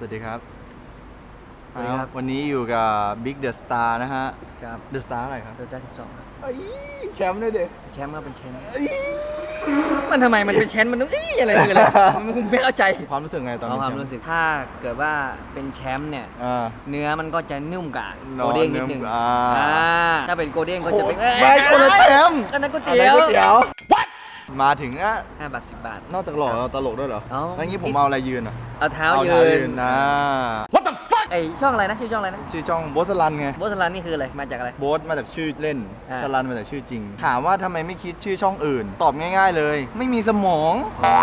สวัสดีครับ สวัสดีครับ วันนี้อยู่กับ Big The Star นะฮะครับ The Star อะไรครับเดอร์ซ่าสิบสองเอ้ยแชมป์ด้วยเด็แชมป์ก็เป็นแชมป์มันทำไมมันเป็นแชมป์มันต้องเอ้ยอะไรคืออะไรมันคงไม่เข้าใจความรู้สึกไงตอนเอาเป็นความแชมป์รู้สึกถ้าเกิดว่าเป็นแชมป์เนี่ยอ่าเนื้อมันก็จะนุ่มกว่าเนอะโกเด้งนิดนึงเนื้ออ่าถ้าเป็นโกเด้งก็จะเป็นโอ้ไม่คนละแชมป์อันนั้นก๋วยอันเตี๋นั้ยนวก๋วยเตี๋ยว มาถึงอะห้าบาทสิบบาท นอกจากหล่อเราตลกด้วยเหรอเอาแล้วงี้ผมเอาอะไรยืนอะเอาเท้าเอายืเท้ายืนนนะ ไอช่องอะไรนะชื่อช่องอะไรนะชื่อจ้องโบสลันไงโบสลันนี่คืออะไรมาจากอะไร โบสมาจากชื่อเล่นอ่า สลันมาจากชื่อจริง ถามว่าทำไมไม่คิดชื่อช่องอื่น ตอบง่าย ๆเลย ไม่มีสมอง อ๋อ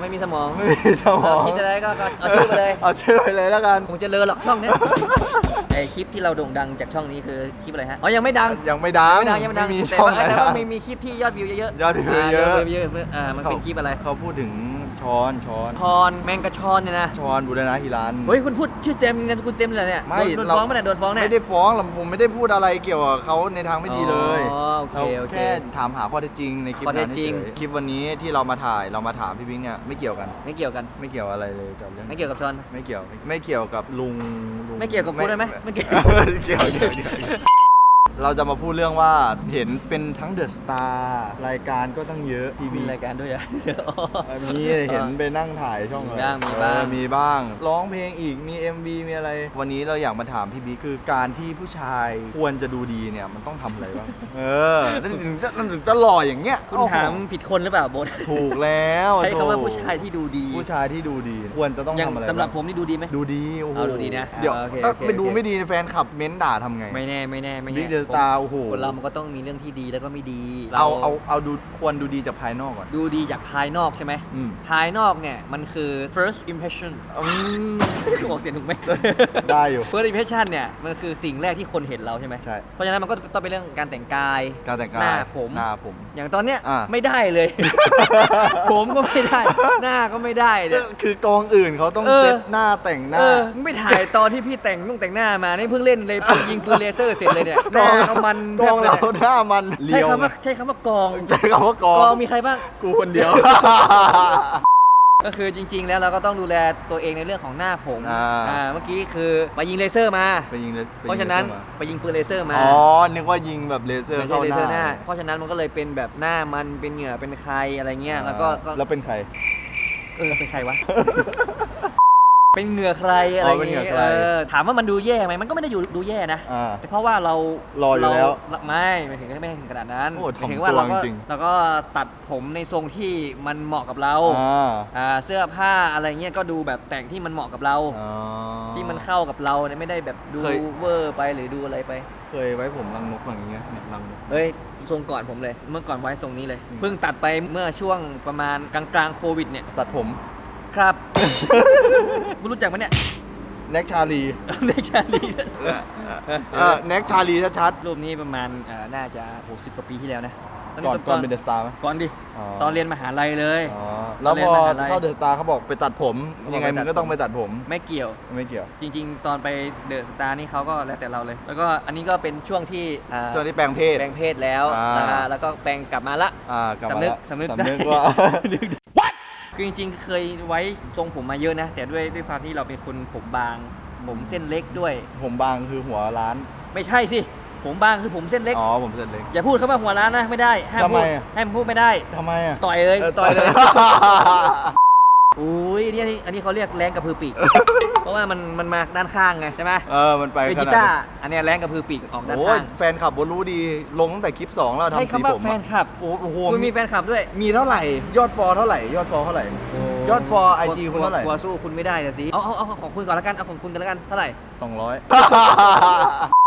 ไม่มีสมองไม่มีสมเออองคิดอะไรก็ก็เอาชื่อไปเลย เอาชื่อไปเลยแล้วกัน คงจะเลอหรอกช่องเนี้ย ไอคลิปที่เราโด่งดังจากช่องนี้คือคลิปอะไรฮะอ๋อยังไม่ดังยังไม่ดังไม่ดังยังไม่ดังมีแต่ช่องว่าไหนแต่นะว่ามีมีคลิปที่ยอดวิวเยอะๆยอดวิวเยอะาวิวเยอะๆอ่ามันเป็นคลิปอะไร เขาพูดถึง ช้อนช้อนชอนแมงกะชอนเนี่ยนะ ช้อนบุรณะฮิรัน เฮ้ยคุณพูดชื่อเต็มนามสกุลเต็มเลยเนี่ยไม่โดนโดนเรา ฟ้องไหมเนี่ยโดนฟ้องเนี่ย ไม่ได้ฟ้องหรอกผมไม่ได้พูดอะไรเกี่ยวกับเขาในทางไม่ดีเลยอ๋อโอเคเราโอเคแค่ถามหาข้อเท็จจริงในคลิปข้อเท็นั้จนจริงเฉยๆคลิปวันนี้ที่เรามาถ่ายเรามาถามพี่บิ๊กเนี่ยไม่เกี่ยวกัน ไม่เกี่ยวกันไม่เกี่ยวอะไรเลยกับเรื่องไม่เกี่ยวกับชอน ไม่เกี่ยวไม่เกี่ยวกับลุงลุงไม่เกี่ยวกับกูได้ไหมไม่เกี่ยวเกี่ยวเกี่ยวเกี่ยว เราจะมาพูดเรื่องว่าเห็นเป็นทั้งเดอะสตาร์รายการก็ตั้งเยอะทีมีวีรายการด้วยอะมีเห็นไปนั่งถ่ายช่องอะไรมีบ้างมีบ้าง เออมีบ้าง ร้องเพลงอีกมี MV มีอะไร วันนี้เราอยากมาถามพี่บิ๊กคือการที่ผู้ชายควรจะดูดีเนี่ยมันต้องทำอะไรบ้าง เออนั่นถึงจะนั่นถึงจะหล่ออย่างเงี้ยคุณถามผิดคนหรือเปล่าโบทถูกแล้วใช้คำว่าโถผู้ชายที่ดูดีผู้ชายที่ดูดีควรจะต้องอย่างทำอะไรสำหรับางผมนี่ดูดีไหม ดูดีโอ้โหเอาดูดีนะเดี๋ยวเอาโอเคถ้าโอเคไปดูโอเค ไม่ดีแฟนขับเม้นด่าทำไง ไม่แน่ไม่แน่ไม่แน่ Big The Star โอ้โหคนเรามันก็ต้องมีเรื่องที่ดีแล้วก็ไม่ดีเอาเอาเอาดูควรดูดีจากภายนอกก่อน ดูดีจากภายนอกใช่ไหมอืม ภายนอกเนี่ยมันคือ first impression อืมกูออกเสียงถูกไหม ได้อยู่ first impression เนี่ยมันคือสิ่งแรกที่คนเห็นเราใช่ไหมใช่ เพราะฉะนั้นมันก็ต้องเป็นเรื่องการแต่งกาย การแต่งกายหน้าผม หน้าผม อย่างตอนเนี้ยอ่า ไม่ได้เลย ผมก็ไม่ได้ หน้าก็ไม่ได้เนี่ย คือกองอื่นเขาต้องเออ เซตหน้าแต่งหน้า เออไม่ถ่ายตอนที่พี่แต่งนุ่งแต่งหน้ามานี่เพิ่งเล่นเลยเพิ่งยิงปืนเลเซอร์เสร็จเลยเนี่ยหน้าก็มันกองแทเราบเลยหน้ามันเนี่ยใช้เลียวคำว่าใช้คำว่ากองใช้คำว่ากอกองงมีใครบ้าง กูคนเดียว ก็คือจริง ๆ แล้วเราก็ต้องดูแลตัวเองในเรื่องของหน้าผมอ่าเมื่อกี้คือไปยิงเลเซอร์มา ไปยิงเลยไปยิงเพราะฉะนั้นลซอร์ไปยิงปืนเลเซอร์มามาอ๋อนึกว่ายิงแบบเลเซอร์ไม่ใช่เข้าเลหเซอร์หน้า น้า เพราะฉะนั้นมันก็เลยเป็นแบบหน้ามันเป็นเหงื่อเป็นใครอะไรเงี้ยแล้วก็ก็แล้วเป็นใคร เออเป็นใครวะ เป็นเหงื่อใครอะไรอ๋อเป็นเหงื่เงี้อยใคร เออถามว่ามันดูแย่ไหมมันก็ไม่ได้อยู่ดูแย่นะ อ่า แต่เพราะว่าเรารออยู่แล้วเราไม่ไม่ถึงไม่ถึงขนาดนั้นโอ้หมายถึงถ่อมว่าเราก็ตัวจริง เราก็ตัดผมในทรงที่มันเหมาะกับเราอ่าอ่าเสื้อผ้าอะไรเงี้ยก็ดูแบบแต่งที่มันเหมาะกับเรา อ๋อ ที่มันเข้ากับเราเนี่ยไม่ได้แบบดูเคย เวอร์ไปหรือดูอะไรไปเคยไว้ผมรังนกอย่างเงี้ยเนี่ยรังนก เอ้ยทรงก่อนผมเลย เมื่อก่อนไว้ทรงนี้เลย อืม เพิ่งตัดไปเมื่อช่วงประมาณกลางๆโควิดเนี่ยตัดผม ครับ คุณรู้จักไหมเนี่ยแน็กชาลีเด็กชาลีเออแน็กชาลีชัดรูปนี้ประมาณเอ่อน่าจะ 60กว่าปีที่แล้วนะๆก่อนก่อนเป็นเดอะสตาร์ไหม ก่อนดิ อ๋อ ตอนเรียนมหาลัยเลย อ๋อแล้วพอตอนเรียนมหาลัยเข้าเดอะสตาร์เขาบอกไปตัดผมเขาบอกยังไงไปตัมึดงก็ต้องไปตัดผม ไม่เกี่ยว ไม่เกี่ยวจริง ๆ ตอนไปเดอะสตาร์นี่เขาก็แล้วแต่เราเลย แล้วก็อันนี้ก็เป็นช่วงที่อ่าช่วงที่แปลงเพศ แปลงเพศแล้วอ่านะฮะแล้วก็แปลงกลับมาละ อ่ากลับมาสำนึกแล้วสำนึกสำนึกได้ว่า คือจริงๆ เคยไว้ทรงผมมาเยอะนะ แต่ด้วยด้วยความที่เราเป็นคนผมบาง ผมเส้นเล็กด้วย ผมบางคือหัวร้าน ไม่ใช่สิ ผมบางคือผมเส้นเล็ก อ๋อผมเส้นเล็ก อย่าพูดคำว่าหัวร้านนะไม่ได้ห้ามทำไมพูดอะ ห้ามพูดไม่ได้ ทำไมอะ ต่อยเลยเออต่อยเลย อุ้ยนี่อันนี้อันนี้เขาเรียกแรงกระพือปีก เพราะว่ามันมันมาด้านข้างไงใช่ไหมเออมันไปเป็นขกีนาดตานั้นร์อันเนี้ยแรงกระพือปีกออกด้านโอ้ยข้างแฟนขับบนรู้ดี ลงตั้งแต่คลิป 2 แล้วใช้ทำสีคำว่าผมแฟอะนคลับโอ้โหคุณมีแฟนคลับด้วยมีเท่าไหร่ ยอดฟอลเท่าไหร่ ยอดฟอลเท่าไหร่ ยอด for IG คุณเท่าไหร่ กลัวสู้คุณไม่ได้นะสิเอาเอาเอาของคุณก่อนแล้วกันเอาของคุณกันแล้วกันเท่าไหร่ 200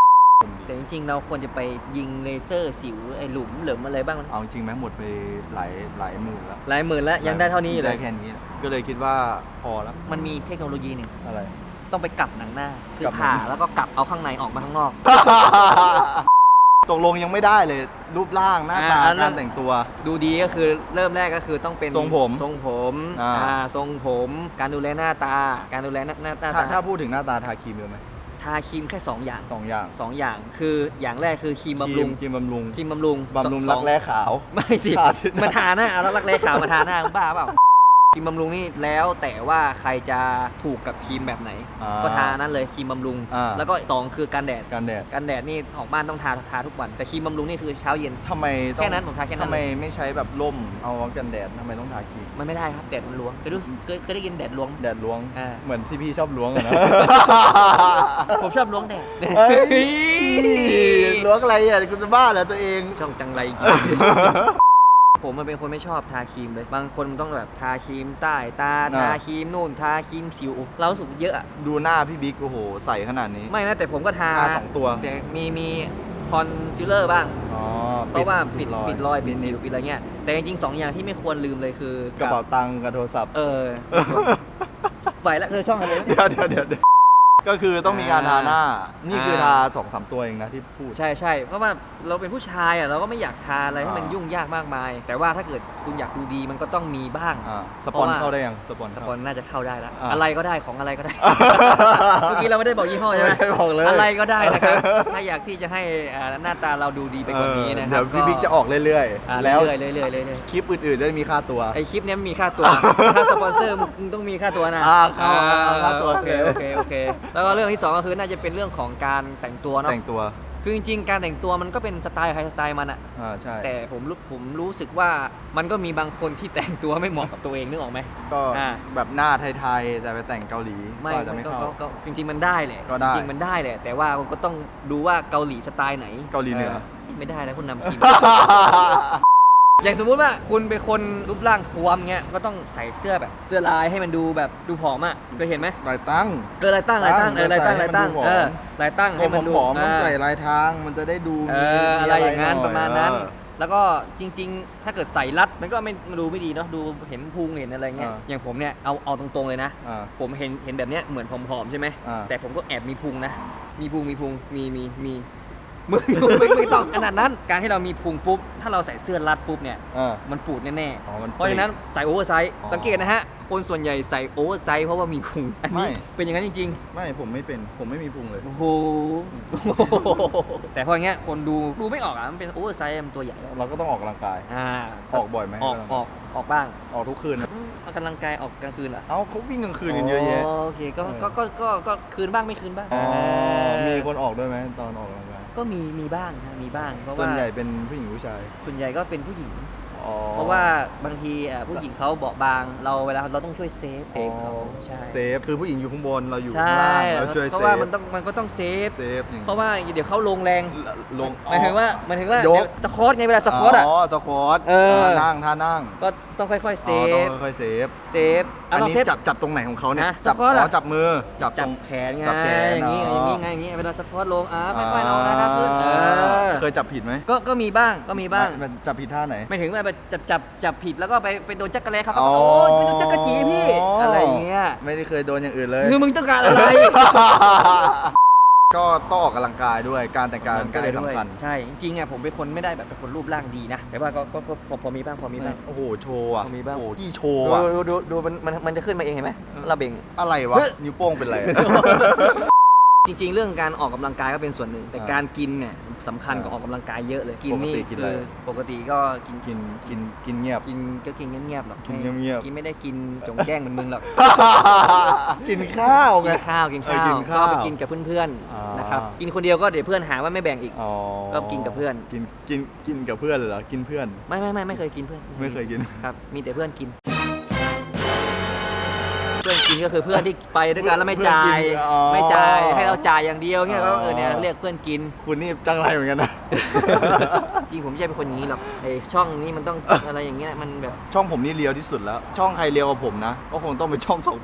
แต่จริงๆ เราควรจะไปยิงเลเซอร์สิวไอ้หลุมเหลิมอะไรบ้างมันเอาจริงไหมหมดไปหลายหลายหมื่นแล้วหลายหมื่นแล้วยังได้เท่านี้อยู่เลได้ย แค่นี้ ก็เลยคิดว่าพอแล้วมันมีเทคโนโลยีหนึ่งอะไร ต้องไปกลับหนังหน้า คืกลัอบหนัง ผ่าแล้วก็กลับเอาข้างในออกมาข้างนอก ตกลงยังไม่ได้เลย รูปร่างหน้าตาอ่าแล้วการแต่งตัว ดูดีก็คือเริ่มแรกก็คือต้องเป็นทรงผมทรงผมอ่า อ่าทรงผม การดูแลหน้าตา การดูแลหน้าหน้าตาถ้าถ้าพูดถึงหน้าตาทาครีมเยอะไหม ทาครีมแค่สองอย่างสองอย่างสองอย่าง คืออย่างแรกคือครีมบำรุงครีมบำรุงครีมบำรุงบำรุงสรัอกงแร้ขาว ไม่สิทาที่มาทาหน้าเอาแล้วรักแร้ขาวมาทาหน้ามึงบ้าเปล่า ครีมบำรุงนี่แล้วแต่ว่าใครจะถูกกับครีมแบบไหน อ่าก็ทานั้นเลยครีมบำรุง อ่า แล้วก็สองคือกันแดด กันแดดกันแดดนี่ออกบ้านต้องทาทาทุกวัน แต่ครีมบำรุงนี่คือเช้าเย็น ทำไมต้องแค่นั้นผมทาแค่นั้นทำไมเลยไม่ใช้แบบร่มเอากันแดดทำไมต้องทาครีมมันไม่ได้ครับแดดมันล้วงเคยรู้เคยเคยได้ยินแดดล้วง แดดล้วง อ่า เหมือนที่พี่ชอบล้วงอะนะ ผมชอบล้วงแดด เฮ้ยล้วงอะไรอะคุณจะบ้าเหรอตัวเอง ช่องจังไร ผมมันเป็นคนไม่ชอบทาครีมเลย บางคนต้องแบบทาครีมใต้ตาอ่าทาครีมนู่นทาครีมสิวเรารู้สึกเยอะอะดูหน้าพี่บิ๊กโอ้โห ใส่ขนาดนี้ ไม่นะแต่ผมก็ทาทาสองตัว แต่มีมีคอนซีลเลอร์บ้าง อ๋อเพราะว่าปิดปิดรอยปิดนิสิวปิดอะไรเงี้ย แต่จริงๆสองอย่างที่ไม่ควรลืมเลยคือกระเป๋าตังค์กับโทรศัพท์ เออ ไปแล้วเธอช่องอะไรวะเดี๋ยวเดี๋ยวเดี๋ยวเดี๋ยว ก็คือต้องมีการทาหน้า นี่คืออ่าทาสองสามตัวเองนะที่พูด ใช่ใช่เพราะว่าเราเป็นผู้ชายอะเราก็ไม่อยากทาอะไรให้มันอ่ายุ่ยุ่งยากมากมาย แต่ว่าถ้าเกิดคุณอยากดูดีมันก็ต้องมีบ้างอ่าสปอนเพราะว่าเข้าได้ยังสปอนสเข้าปอนน่าจะเข้าได้แล้วอ่าอะไรก็ได้ของอะไรก็ได้อ่าเมื่อกี้เราไม่ได้บอกยี่ห้อใช่ไหมไม่ได้บอกเลยอะไรก็ได้นะครับถ้าอยากที่จะให้อ่าหน้าตาเราดูดีไปกว่านี้นะคเดี๋รัยบวพี่บิ๊กจะออกเรื่อยอ่าๆแล้แล้ววเรื่อยๆเรื่อยๆเรื่อยคลิปอื่นๆจะได้มีค่าตัวๆไอคลิปเนี้ยมันมีค่าตัวถ้าสปอนเซอร์มึงต้องมีค่าตัวนะอ่าเข้าเอาค่าตัวโอเคโอเคโอเคแล้วก็เรื่องที่สองก็คือน่าจะเป็นเรื่องของการแต่งตัวเนาะแต่งตัวคือจริงๆการแต่งตัวมันก็เป็นสไตล์ใครสไตล์มันอะอ่าใช่ แต่ผมรู้ผมรู้สึกว่ามันก็มีบางคนที่แต่งตัวไม่เหมาะกับตัวเองนึกออกไหม ก็อ่า แบบหน้าไทยๆแต่ไปแต่งเกาหลีไม่ก็อาจจะไม่ก็เข้า ก็ก็จริงๆมันได้แหละก็ได้จริงๆมันได้แหละ แต่ว่ามันก็ต้องดูว่าเกาหลีสไตล์ไหนเกาหลีเหนือ ไม่ได้นะคุณนำทีม อย่างสมมุติว่าคุณเป็นคนรูปร่างท้วมเงี้ยก็ต้องใส่เสื้อแบบเสื้อลายให้มันดูแบบดูผอมอะเคยเห็นไหมลายตั้งเออลายตั้งลายตั้งเออลายตั้งใส่ลายตั้งให้มันดูผอมเออลายตั้งให้มันดูผอมๆต้องาใส่ลายทางมันจะได้ดูเอมีอมีอะไรอย่างนั้นหประมาณนั้นเออแล้วก็จริง ๆ ถ้าเกิดใส่รัดมันก็ไม่ดูไม่ดีเนาะดูเห็นพุงเห็นอะไรเงี้ยอ่าอย่างผมเนี่ยเอาเอาตรงๆเลยนะอ่าผมเห็นเห็นแบบเนี้ยเหมือนผอมๆใช่ไหมอ่าแต่ผมก็แอบมีพุงนะ มีพุงมีพุงมีมีมี มึงไม่ไม่ต้องขนาดนั้น การที่เรามีพุงปุ๊บ ถ้าเราใส่เสื้อรัดปุ๊บเนี่ยอ่ามันปูดแน่อ๋อมันๆ เพราะฉะนั้นใส่โอเวอร์ไซส์อ๋อสังเกตนะฮะ คนส่วนใหญ่ใส่โอเวอร์ไซส์เพราะว่ามีพุง อันนี้ไม่ เป็นอย่างนั้นจริง ไม่ผมไม่เป็นผมไม่มีพุงเลย ๆ โอ้โห แต่พออย่างเงี้ยคนดูดูไม่ออกอะ มันเป็นโอเวอร์ไซส์มันตัวใหญ่เราก็ต้องออกกำลังกาย อ่าออกบ่อยไหมออกออกออกบ้างออกทุกคืนนะอืมออกกำลังกายออกกลางคืนเหรอ เอ้าเขาวิ่งกลางคืนกันเยอะแยะ โอเคก็เออ ก็ก็ก็ก็คืนบ้างไม่คืนบ้างอ๋อามีคนออกด้วยไหมตอนออกกำลังกาย ก็มีมีบ้างนะมีบ้างเพราะส่ว่าวนใหญ่เป็นผู้หญิงผู้ชาย ส่วนใหญ่ก็เป็นผู้หญิงอ๋อ เพราะว่าบางทีอะผู้หญิงเขาเบาะบางเราเวลาเราต้องช่วยเซฟเองเขาใช่เซฟคือผู้หญิงอยู่ข้างบนเราอยู่ใช่ข้างล่างเราช่วยเพเซราะว่าฟมันต้องมันก็ต้องเซฟเซฟอย่างเพราะว่าเดี๋ยวเขาลงแรงลงหมายถึงว่าหมายถึงว่ายกเดี๋ยวสควอตไงเวลาสควอตอะอ๋อสควอตเออท่านั่งท่านั่งก็ต้องค่อยๆเซอ๋อต้อฟงค่อยๆเซฟเซฟอันเานี้เซฟจับจับตรงไหนของเขาเนี่ยนะจับสควอตอ๋อะอจับมือจับตจัรบงแขนไงจับแขนอย่างนี้อ๋ออย่างนี้ไงอย่างนี้เวลาสควอตลงอะค่อยๆลงนะครับขึ้นเออเคยจับผิดไหมก็ก็มีบ้างก็มีบ้างมันจับผิดท่าไหนไม่ถึงว่าไปจับจับจับผิดแล้วก็ไปไปโดนจักรแลเขาอ๋ก็อโอ้ยไปโดนจักรจีพี่อะไรอย่างเงี้ยไม่ได้เคยโดนอย่างอื่นเลย คือมึงต้องการอะไร ก็ต้องออกกำลังกายด้วยการแต่งกายมันก็เลยสำคัญใช่ จริงๆอะผมเป็นคนไม่ได้แบบเป็นคนรูปร่างดีนะ แต่ว่าก็ก็ก็พอพอมีบ้างพอมีบ้างโอ้โหโชว์อะมีบ้างโอ้โหที่โชดูว์อะดูดูดูมันมันมันจะขึ้นมาเองเห็นไหมเราเบ่งอะไรวะเฮ้ยนิ้วโป้งเป็นไรอะจริงๆ เรื่องการออกกำลังกายก็เป็นส่วนหนึ่ง แต่อ่าการกินเนี่ย สำคัญกว่าอ่าออกกำลังกายเยอะเลยกินนี่ปกติกินคือะไร อปกติก็กินกินกินกินเงียบ กินก็กินเงียบๆหรอกกินเงียบๆ กินไม่ได้กินจงแจ้งเหมือนมึงหรอก กินข้าวกิไงนข้าวกินเออข้าวกินข้าวก็ไปกินกับเพื่อนอ่าๆนนะครับกินคนเดียวก็เดี๋ยวเพื่อนหาว่าไม่แบ่งอีก อ๋อก็กินกับเพื่อน กินกินกินกับเพื่อนเลยเหรอกินเพื่อน ไม่ไม่ไม่ไม่เคยกินเพื่อนไม่เคยกิน ครับมีแต่เพื่อนกินเพื่อนกินก็คือเพื่อนที่ไปด้วยกันแล้วไม่จ่าย เพื่อนกินอ๋อ ไม่จ่ายให้เราจ่ายอย่างเดียวเงี้ยอ๋ก็อเออเนี่ยเรียกเพื่อนกิน คุณนี่จังไรเหมือนกันนะ จริงผมไม่ใช่เป็นคนอย่างนี้หรอกไอช่องนี้มันต้องอะไรอย่างเงี้ยมันแบบ ช่องผมนี่เลียวที่สุดแล้ว ช่องใครเลียวกว่าผมนะ ก็คงต้องเป็นช่องสอง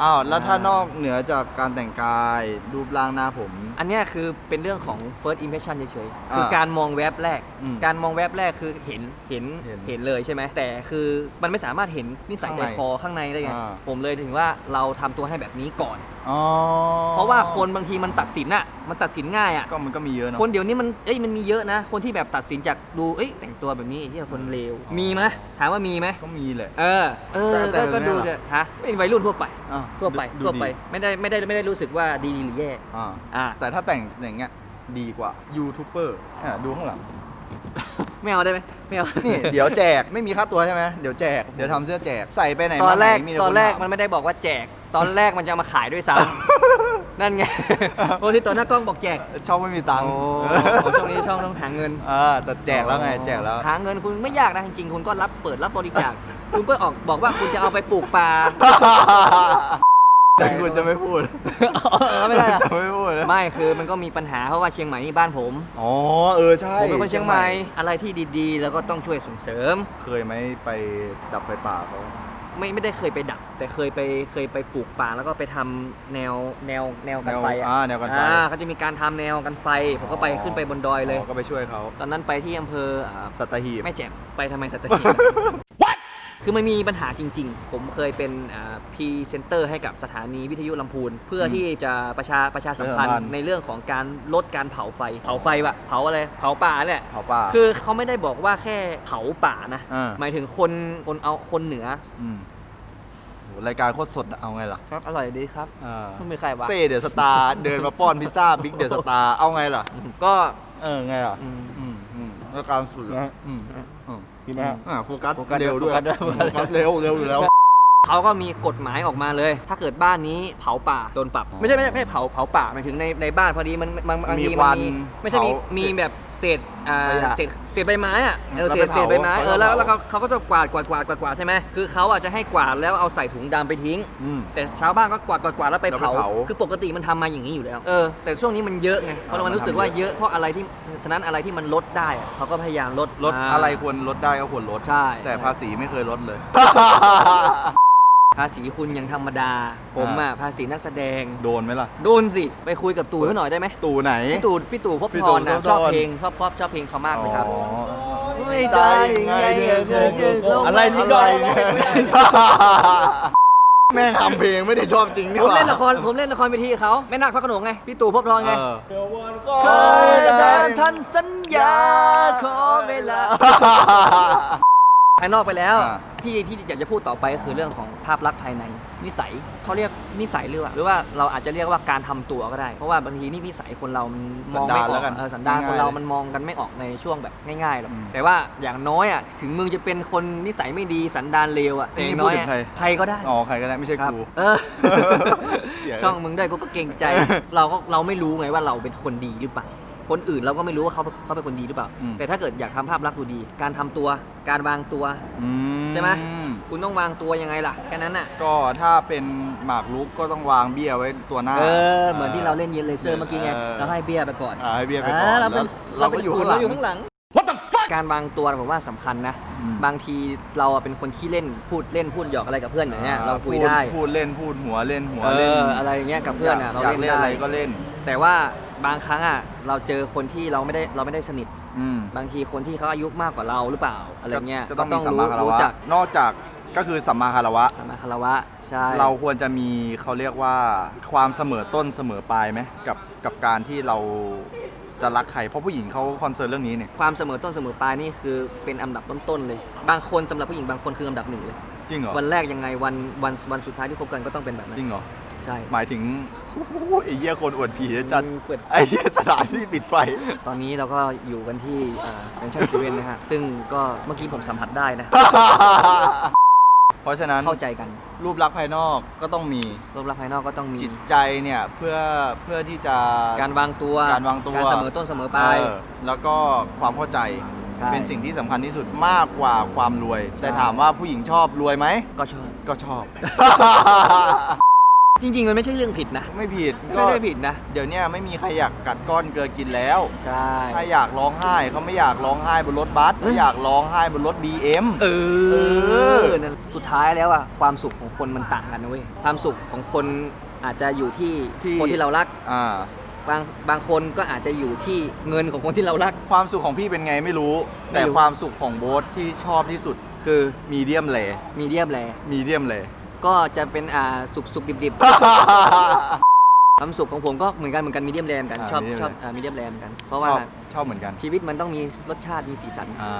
อ้าวแล้วถ้านอกเหนือจากการแต่งกายรูปร่างหน้าผม อันเนี้ยคือเป็นเรื่องของ first impression เฉยๆอ่าคือการมองแวบแรก อืมการมองแวบแรกคือเห็น เห็น เห็นเห็นเลยใช่ไหม แต่คือมันไม่สามารถเห็นนิสัยข้างใจในคอข้างในได้ไง อ่า ผมเลยถึงว่าเราทำตัวให้แบบนี้ก่อนอ๋อเพราะว่าคนบางทีมันตัดสินอะมันตัดสินง่ายอะก็มันก็มีเยอะเนอะคนเดี๋ยวนี้มันเอ้ยมันมีเยอะนะ คนที่แบบตัดสินจากดูเอ้ยแต่งตัวแบบนี้ที่คนเลวอ๋อมีไหมถามว่ามีไหมก็มีแหละเออเออแต่แต่ก็ก็แบบเนี้ยดูเหรอจะฮะเป็นวัยรุ่นทั่วไปอ้าทั่วไปดูทั่วไปดีไม่ได้ไม่ได้ไม่ได้รู้สึกว่าดีหรือแย่อ่าอ่าแต่ถ้าแต่งอย่างเงี้ยดีกว่ายูทูบเบอร์อะดูข้างหลังไม่เอาได้ไหมไม่เอา นี่เดี๋ยวแจกไม่มีค่าตัวใช่ไหมเดี๋ยวแจก เดี๋ยวทำเสื้อแจกใส่ไปไหนตอนแรกมาไหมีตอนแรกคถามันไม่ได้บอกว่าแจก ตอนแรกมันจะเอามาขายด้วยซ้ำ นั่นไง โอ้ที่ตอนหน้ากล้องบอกแจกช่องไม่มีตังค์โอ้โหช่วงนี้ช่องต้องหาเงิน เออแต่แจกแล้วไงแจกแล้ว หาเงินคุณไม่ยากนะจริงๆคุณก็รับเปิดรับบริจาค คุณก็ออกบอกว่าคุณจะเอาไปปลูกป่า แต่คุณจะไม่พูดเออไม่ได้อะจะไม่พูดนะไม่คือมันก็มีปัญหาเพราะว่าเชียงใหม่นี่บ้านผมอ๋อเออใช่ผมเป็นคนเชียงใหม่อะไรที่ดีๆ แล้วก็ต้องช่วยส่งเสริม เคยไหมไปดับไฟป่าเขา ไม่ไม่ได้เคยไปดับแต่เคยไปเคยไปปลูกป่าแล้วก็ไปทำแนวแนวแนวกันไฟแนวอะอ่าแนวกันไฟ อ่าเขาจะมีการทำแนวกันไฟ ผมก็ไปขึ้นไปบนดอยเลย อ๋อก็ไปช่วยเขาตอนนั้นไปที่อำเภออ่าสัตหีบแม่แจ่มไปทำไมสัตหีบ คือมันมีปัญหาจริง ๆ ผมเคยเป็นพรีเซนเตอร์ให้กับสถานีวิทยุลำพูน เพื่อที่จะประชาประชาสัมพันธ์ในเรื่องของการลดการเผาไฟ เผาไฟวะเผาอะไร เผาป่าเนี่ยเผาป่าคือเขาไม่ได้บอกว่าแค่เผาป่านะอ่าหมายถึงคนคนเอาคนเหนือมโหรายการโคตรสดอะเอาไงล่ะครับอร่อยดีครับอ่าไม่มีใครวะเต้เดอะสตาร์เดินมาป้อนพิซซ่าบิ๊กเดอะสตาร์เอาไงล่ะ ก็เออไงอะอืมอืมอืมรายการสุดนะอืมอืม กินไหมฮะอ่าโฟกัสโฟกัสเร็วด้วยโฟกัสด้วย โฟกัสเร็วเร็วอยู่แล้ว เขาก็มีกฎหมายออกมาเลย ถ้าเกิดบ้านนี้เผาป่าโดนปรับ ไม่ใช่ไม่ใช่ไม่ใช่เผาเผาป่าหมายถึงในในบ้านพอดีมันมันบางทีมีมัควันมีไม่ใช่มีเผามีแบบ เศษอ่าขยะเศษเศษใบไม้อะเออแล้วเศไปษเศษใบไม้เผาเออแล้วแล้วแล้วเขาเขาก็จะกวาดกวาดกวาดกวาดกวาดใช่ไหมคือเขาอะจะให้กวาดแล้วเอาใส่ถุงดำไปทิ้ง อืม แต่ชาวบ้านก็กวาดกวาดกวาดแล้วไปแล้วไปเผา เผาคือปกติมันทำมาอย่างนี้อยู่แล้ว เออ แต่ช่วงนี้มันเยอะไง เพราะมันรู้สึกว่าเยอะ เพราะอะไรที่ ฉะนั้นอะไรที่มันลดได้อะเขาก็พยายามลดลดา อะไรควรลดได้ก็ควรลด ใช่ แต่ภาษีไม่เคยลดเลย ภาษีคุณยังธรรมดา ผมอะภาษีนักแสดง โดนไหมล่ะ โดนสิ ไปคุยกับตู่เขาหน่อยได้ไหมตู่ไหน พี่ตู่พี่ตู่พบพี่พตู่รนะพบพร ชอบเพลงชอบชอบชอบเพลงเขามากเลยครับ อ๋อไม่ได้ยังไงเธอเธอเธอเข้ามาอะไรนี่ก็แม่งทำเพลงไม่ได้ชอบจริงนี่ผมหว่าเล่นละครผมเล่นละครเวทีกับเขาแม่นาคพระโขนงไง พี่ตู่พบพรไงเออ เคยแต่ท่านสัญญาขอเวลา ภายนอกไปแล้ว อ่า ที่ที่อยากจะพูดต่อไปก็คือเรื่องของภาพลักษณ์ภายในนิสัยเขาเรียกนิสัยหรือว่าหรือว่าเราอาจจะเรียกว่าการทำตัวก็ได้ เพราะว่าบางทีนี่นิสัยคนเรามันมองไม่อสันดานแล้อกวกันเออสันดานง่ายๆคนเราเลยมันมองกันไม่ออกในช่วงแบบง่ายๆหรอกอืมแต่ว่าอย่างน้อยอะถึงมึงจะเป็นคนนิสัยไม่ดีสันดานเลวอะแต่อย่างน้อยนี่พูดถึงใคร ใครก็ได้ อ๋อใครก็ได้ไม่ใช่ครับกู เออเสียช่องมึงด้วยกูก็เกรงใจ เราก็เราไม่รู้ไงว่าเราเป็นคนดีหรือเปล่า คนอื่นเราก็ไม่รู้ว่าเขาเขาเป็นคนดีหรือเปล่า อืม แต่ถ้าเกิดอยากทำภาพลักษณ์ดูดี การทำตัว การวางตัว อืใช่ไหม คุณต้องวางตัวยังไงล่ะแค่นั้นน่ะ ก็ถ้าเป็นหมากรุกก็ต้องวางเบี้ยไว้ตัวหน้า เออ เหมือนที่เราเล่นเยนเลเซอร์เมื่อกี้ไง เออ เราให้เบียร์ไปก่อนอ่าให้เบี้ยไปก่อนอ่าเราเป็นแล้วเราก็อยู่ข้างหลัง เราอยู่ข้างหลังการวางตัวผมว่าสำคัญนะ อืม บางทีเราอะเป็นคนขี้เล่นพูดเล่นพูดหยอกอะไรกับเพื่อนอย่างเงี้ยเราคุยได้พูพูดเล่นพูดหัวเล่นหัวเอเล่นออะไรอย่างเงี้ยกับเพื่อนอะเราอยากเล่นเล่นได้อะไรก็เล่น แต่ว่า บางครั้งอะเราเจอคนที่เราไม่ได้เราไม่ได้สนิท อืม บางทีคนที่เขาอายุมากกว่าเราหรือเปล่าอะไรเงี้ยก็ต้องมีสัมมาคารรู้วะ จักนอกจากก็คือสัมมาคารวะ สัมมาคารวะใช่เราควรจะมีเขาเรียกว่าความเสมอต้นเสมอปลายไหมกับกับการที่เราจะรักใครเพราะผู้หญิงเขาคอนเซิร์นเรื่องนี้เนี่ยความเสมอต้นเสมอปลายนี่คือเป็นอันดับต้นๆเลย บางคนสำหรับผู้หญิงบางคนคืออันดับหนึ่งเลย จริงเหรอวันแรกยังไงวันวันวันสุดท้ายที่คบกันก็ต้องเป็นแบบนั้จรินงเหรอ ใช่ หมายถึงไอ้เหี้ยคนอวดผีจัดอืมเปิด ไอ้เหี้ยสถานที่ปิดไฟ ตอนนี้เราก็อยู่กันที่เป็นชั่นเซเว่นนะฮะ ซึ่งก็เมื่อกี้ผมสัมผัสได้นะ เพราะฉะนั้นเข้าใจกัน รูปลักษณ์ภายนอกก็ต้องมี รูปลักษณ์ภายนอกก็ต้องมี จิตใจเนี่ยเพื่อเพื่อที่จะการวางตัวการวางตัวการเสมอต้นเสมอปลายเออแล้วก็ความเข้าใจใช่เป็นสิ่งที่สำคัญที่สุดมากกว่าความรวยใช่แต่ถามว่าผู้หญิงชอบรวยไหม ก็ชอบ ก็ชอบ จริงๆ มันไม่ใช่เรื่องผิดนะ ไม่ผิดไม่ได้ผิดนะ เดี๋ยวเนี้ยไม่มีใครอยากกัดก้อนเกลือกินแล้ว ใช่ ถ้าอยากร้องไห้เขาไม่อยากร้องไห้บนรถบัสเอ้เขายอยากร้องไห้บนรถ BM เอเอออนั่นสุดท้ายแล้วอะความสุขของคนมันต่างกันนะเว้ย ความสุขของคนอาจจะอยู่ที่ที่ คนที่เรารัก อ่า บางบางคนก็อาจจะอยู่ที่เงินของคนที่เรารัก ความสุขของพี่เป็นไงไม่รู้ ไม่แต่รู้ความสุขของโบ๊ทที่ชอบที่สุดคือมีเดียมเลมีเดียมแล มีเดียมเล ก็จะเป็นอ่าสุกสุกดิบดิบความสุขของผมก็เหมือนกันเหมือนกันมีเดียมแรมกันอ่าชอบ medium ชอบ rare อ่ามีเดียมแรมกัน เพราะชว่าอบชอบเหมือนกันชีวิตมันต้องมีรสชาติมีสีสัน อ่า